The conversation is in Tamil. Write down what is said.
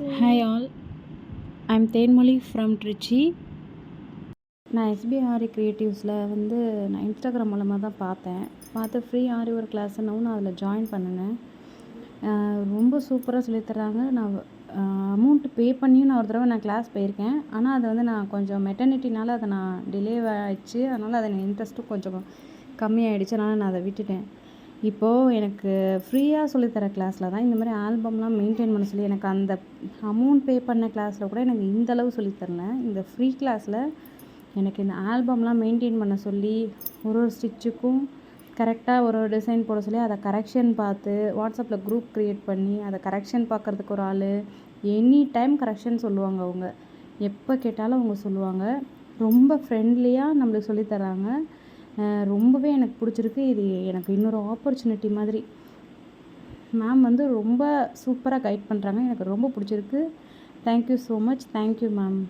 Hi all I am Thenmozhi from Trichy நான் எஸ்பி ஆரி க்ரியேட்டிவ்ஸில் வந்து நான் இன்ஸ்டாகிராம் மூலமாக தான் பார்த்தேன். பார்த்து ஃப்ரீ ஆரி ஒர்க் கிளாஸ்னவும் நான் அதில் ஜாயின் பண்ணினேன். ரொம்ப சூப்பராக சொல்லித் தர்றாங்க. நான் அமௌண்ட்டு பே பண்ணியும் நான் ஒரு தடவை நான் கிளாஸ் போயிருக்கேன். ஆனால் அது வந்து நான் கொஞ்சம் மெட்டர்னிட்டினால் அதை நான் டிலே ஆகிடுச்சு அதனால் அதை இன்ட்ரெஸ்ட்டும் கொஞ்சம் கம்மியாகிடுச்சு அதனால் நான் அதை விட்டுட்டேன். இப்போது எனக்கு ஃப்ரீயாக சொல்லித்தர கிளாஸில் தான் இந்த மாதிரி ஆல்பம்லாம் மெயின்டைன் பண்ண சொல்லி எனக்கு அந்த அமௌண்ட் பே பண்ண கிளாஸில் கூட எனக்கு இந்த அளவு சொல்லித் இந்த ஃப்ரீ கிளாஸில் எனக்கு இந்த ஆல்பம்லாம் மெயின்டைன் பண்ண சொல்லி ஒரு ஒரு ஸ்டிச்சுக்கும் கரெக்டாக ஒரு ஒரு டிசைன் போட சொல்லி அதை கரெக்ஷன் பார்த்து வாட்ஸ்அப்பில் குரூப் க்ரியேட் பண்ணி அதை கரெக்ஷன் பார்க்குறதுக்கு ஒரு ஆள். எனி டைம் கரெக்ஷன் சொல்லுவாங்க அவங்க. எப்போ கேட்டாலும் அவங்க சொல்லுவாங்க. ரொம்ப ஃப்ரெண்ட்லியாக நம்மளுக்கு சொல்லித் தராங்க. ரொம்பவே எனக்கு பிடிச்சிருக்கு. இது எனக்கு இன்னொரு ஆப்பர்ச்சுனிட்டி மாதிரி. மேம் வந்து ரொம்ப சூப்பராக கைட் பண்ணுறாங்க எனக்கு ரொம்ப பிடிச்சிருக்கு. Thank you so much thank you ma'am